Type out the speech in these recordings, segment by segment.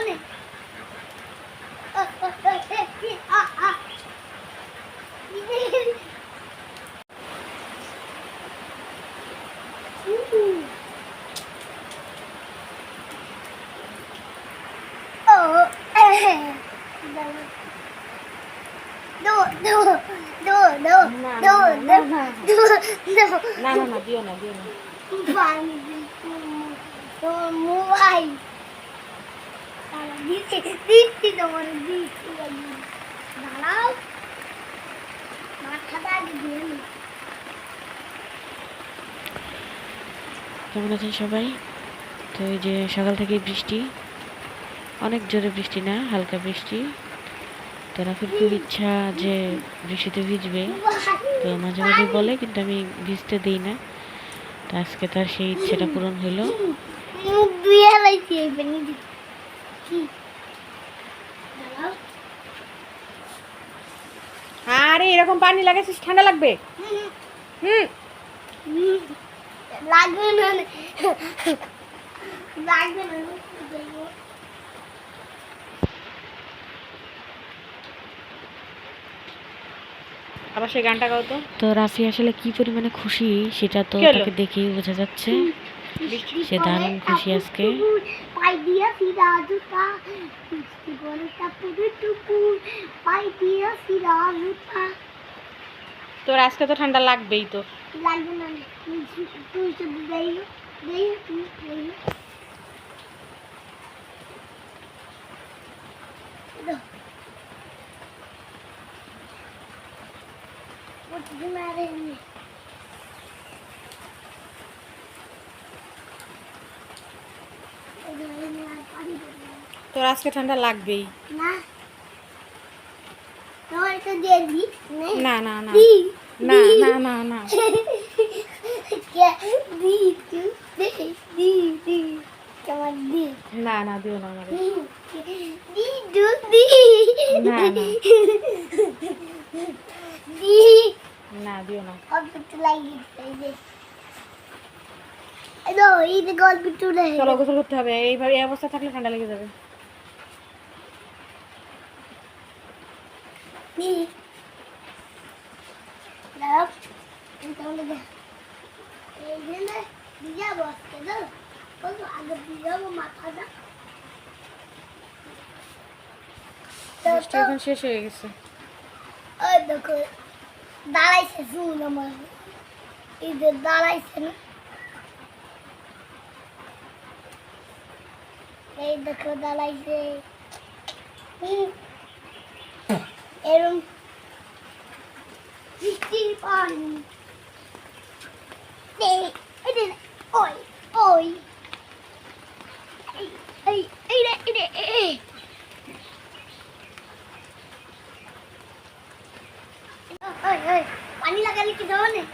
ধরনে Do, do, do, do, না, do, না, do, না, do, do. না না না দিও না দিও না পানি তোমার মোবাইল দিচ্ছি দিচ্ছি তোমার দিচ্ছি দাঁড়াও। মাথাটা আগে কেমন আছেন সবাই? তো এই যে সকাল থেকে বৃষ্টি অনেক জোরে বৃষ্টি না হালকা বৃষ্টি। তো রাফির খুব ইচ্ছা যে বৃষ্টিতে ভিজবে। তো মাঝে মাঝে বলে কিন্তু আমি ভিজতে দিই না। তো আজকে তার সেই ইচ্ছেটা পূরণ হলো। মুখ ধুয়ে আরে এরকম পানি লাগাইছিস ঠান্ডা লাগবে? হুম। হুম, লাগবে না লাগবে না আবার সেই গানটা গাও তো। তো রাফি আসলে কি পরিমাণে খুশি সেটা তো তাকে দেখেই বোঝা যাচ্ছে। সে দারুণ খুশি আজকে। পাই দিয়া টুপুর পাই দিয়া তোর আজকে তো ঠান্ডা লাগবেই তো লাগবে না তুই তুই দেই দেই দেই তোর আজকে ঠান্ডা লাগবেই। না। দিও না আমারে না, দিও না। চলো গোসল করতে হবে। এইভাবে এই অবস্থা থাকলে ঠান্ডা লেগে যাবে। দাও তাহলে দে এই যে না দিয়া বসতে দাও। কত আগে দিয়া মাথাটা। তো বৃষ্টি এখন শেষ হয়ে গেছে। ওই দেখো দাঁড়াইছে চুল আমার। যে দাঁড়াইছে না। এই দেখো দাঁড়াইছে। হুম। এরম বৃষ্টির পানি এই, এই যে, ওই ওই এই এই এই রে এই রে এই ওই ওই পানি লাগালে কি ধরনের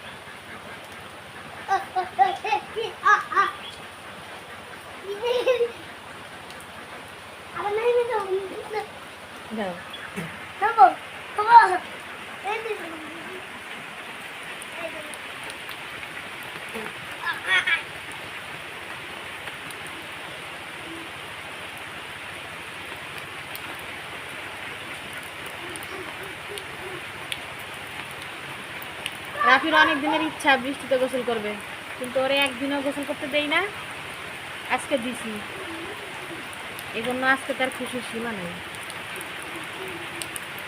আবার নাই তো দাও দেবো দেবো এই যে রাফির অনেক দিনের ইচ্ছা বৃষ্টিতে গোসল করবে, কিন্তু ওরে একদিনও গোসল করতে দেই না, আজকে দিছি। এই জন্য আজকে তার খুশির সীমা নেই।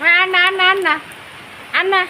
না না না আর না